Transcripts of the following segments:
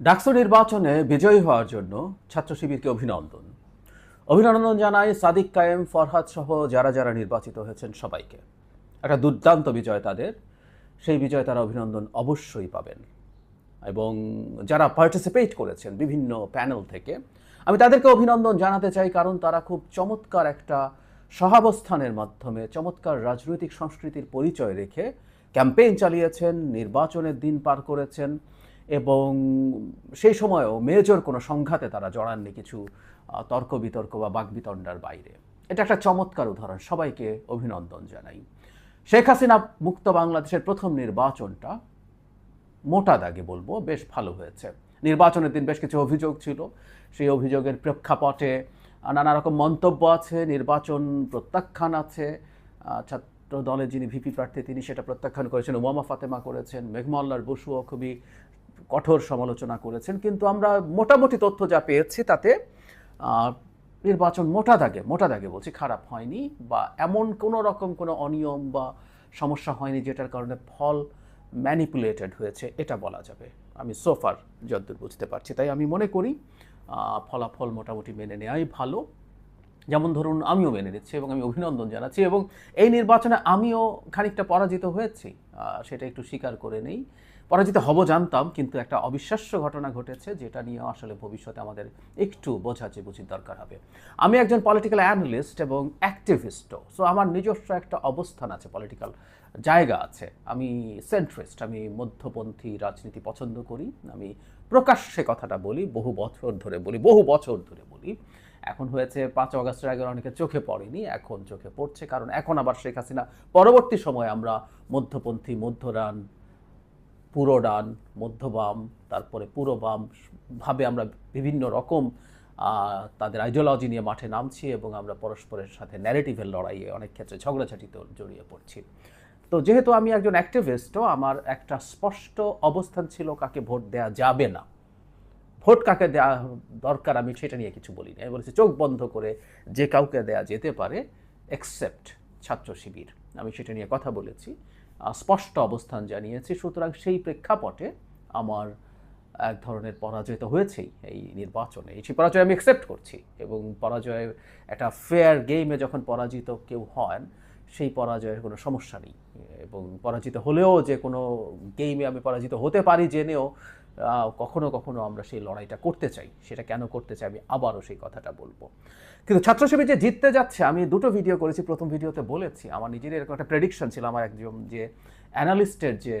ডাকসু নির্বাচনে বিজয়ী হওয়ার জন্য ছাত্র শিবিরকে অভিনন্দন। অভিনন্দন জানাই সাদিক কায়েম, ফরহাদ সহ যারা যারা নির্বাচিত হয়েছেন সবাইকে। একটা দুর্দান্ত বিজয় তাদের। সেই বিজয় তারা অভিনন্দন অবশ্যই পাবেন। এবং যারা পার্টিসিপেট করেছেন বিভিন্ন প্যানেল থেকে, আমি তাদেরকে অভিনন্দন জানাতে চাই কারণ তারা খুব চমৎকার একটা সহাবস্থানের মাধ্যমে, চমৎকার রাজনৈতিক সংস্কৃতির পরিচয় রেখে ক্যাম্পেইন চালিয়েছেন, নির্বাচনের দিন পার করেছেন। এবং সেই সময়েও মেজর কোনো সংঘাতে তারা জড়াননি কিছু তর্ক বিতর্ক বা বাগবিতণ্ডার বাইরে। এটা একটা চমৎকার উদাহরণ, সবাইকে অভিনন্দন জানাই। শেখ হাসিনা মুক্ত বাংলাদেশের প্রথম নির্বাচনটা মোটা দাগে বলব, বেশ ভালো হয়েছে। নির্বাচনের দিন বেশ কিছু অভিযোগ ছিল। সেই অভিযোগের প্রেক্ষাপটে নানা রকম মন্তব্য আছে, নির্বাচন প্রত্যাখ্যান আছে। ছাত্র দলের যিনি ভিপি প্রার্থী, তিনি সেটা প্রত্যাখ্যান করেছেন, উমামা ফাতেমা করেছেন, মেঘমল্লার বসুও খুবই কঠোর সমালোচনা করেছেন, কিন্তু আমরা মোটামুটি তথ্য যা পেয়েছি তাতে নির্বাচন মোটা দাগে মোটা দাগে বলছি, খারাপ হয়নি বা এমন কোনো রকম কোনো অনিয়ম বা সমস্যা হয়নি যেটার কারণে ফল ম্যানিপুলেটেড হয়েছে, এটা বলা যাবে। আমি সোফার যদ্দূর বুঝতে পারছি, তাই আমি মনে করি ফলাফল মোটামুটি মেনে নেওয়াই ভালো। যেমন ধরুন, আমিও মেনে নিচ্ছি এবং আমি অভিনন্দন জানাচ্ছি এবং এই নির্বাচনে আমিও খানিকটা পরাজিত হয়েছি সেটা একটু স্বীকার করে নেই। পরাজিত হব জানতাম, কিন্তু একটা অবিশ্বাস্য ঘটনা ঘটেছে যেটা নিয়ে আসলে ভবিষ্যতে আমাদের একটু বোঝা যে বুঝির দরকার হবে। আমি একজন পলিটিক্যাল অ্যানালিস্ট এবং অ্যাক্টিভিস্টও সো আমার নিজস্ব একটা অবস্থান আছে পলিটিক্যাল জায়গা আছে। আমি সেন্ট্রিস্ট আমি মধ্যপন্থী রাজনীতি পছন্দ করি, আমি প্রকাশ্যে কথাটা বলি, বহু বছর ধরে বলি, বহু বছর ধরে বলি। এখন হয়েছে পাঁচ অগস্টের আগে অনেকে চোখে পড়েনি, এখন চোখে পড়ছে, কারণ এখন আবার শেখ হাসিনা, পরবর্তী সময়ে আমরা মধ্যপন্থী, মধ্যরান পুরো ডান মধ্যবাম তারপরে পুরো বাম ভাবে আমরা বিভিন্ন রকম তাদের আইডিওলজি নিয়ে মাঠে নামছি এবং আমরা পরস্পরের সাথে ন্যারেটিভের লড়াইয়ে অনেক ক্ষেত্রে ঝগড়াঝাটিতে জড়িয়ে পড়ছি। তো যেহেতু আমি একজন অ্যাক্টিভিস্টও আমার একটা স্পষ্ট অবস্থান ছিল কাকে ভোট দেওয়া যাবে না। ভোট কাকে দেওয়া দরকার আমি সেটা নিয়ে কিছু বলিনি। আমি বলেছি চোখ বন্ধ করে যে কাউকে দেয়া যেতে পারে এক্সেপ্ট ছাত্র শিবির। আমি সেটা নিয়ে কথা বলেছি। স্পষ্ট অবস্থান জানিয়েছি। সুতরাং সেই প্রেক্ষাপটে আমার এক ধরনের পরাজয় তো হয়েছেই এই নির্বাচনে। সেই পরাজয় আমি অ্যাকসেপ্ট করছি এবং পরাজয়ের একটা ফেয়ার গেমে যখন পরাজিত কেউ হন, সেই পরাজয়ের কোনো সমস্যা নেই। এবং পরাজিত হলেও যে কোনো গেমে আমি পরাজিত হতে পারি, জেনেও কখনো কখনো আমরা সেই লড়াইটা করতে চাই। সেটা কেন করতে চাই আমি আবারও সেই কথাটা বলব। কিন্তু ছাত্র যে জিততে যাচ্ছে, আমি দুটো ভিডিও করেছি। প্রথম ভিডিওতে বলেছি, আমার নিজের এরকম একটা প্রেডিকশন ছিল। আমার একজন যে অ্যানালিস্টের যে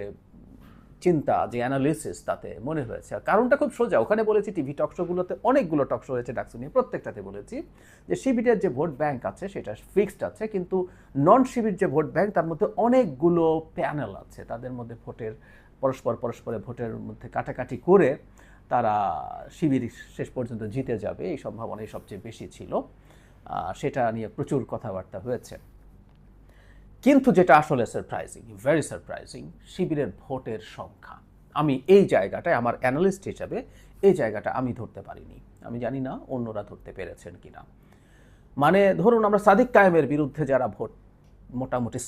চিন্তা, যে অ্যানালিসিস তাতে মনে হয়েছে। আর কারণটা খুব সোজা, ওখানে বলেছি টিভি টকশোগুলোতে অনেকগুলো টকশো হয়েছে ডাকসু নিয়ে, প্রত্যেকটাতে বলেছি যে শিবিরের যে ভোট ব্যাংক আছে, সেটা ফিক্সড আছে, কিন্তু নন শিবির যে ভোট ব্যাংক তার মধ্যে অনেকগুলো প্যানেল আছে। তাদের মধ্যে ভোটের, পরস্পর পরস্পরে ভোটের মধ্যে কাটাকাটি করে তারা শিবির শেষ পর্যন্ত জিতে যাবে, এই সম্ভাবনাই সবচেয়ে বেশি ছিল। সেটা নিয়ে প্রচুর কথাবার্তা হয়েছে। কিন্তু যেটা আসলে সারপ্রাইজিং ভেরি সারপ্রাইজিং শিবিরের ভোটের সংখ্যা। আমি এই জায়গাটায় আমার অ্যানালিস্ট হিসাবে এই জায়গাটা আমি ধরতে পারিনি। আমি জানি না অন্যরা ধরতে পেরেছেন কিনা। মানে ধরুন আমরা সাদিক কায়েমের বিরুদ্ধে যারা ভোট মোটামুটি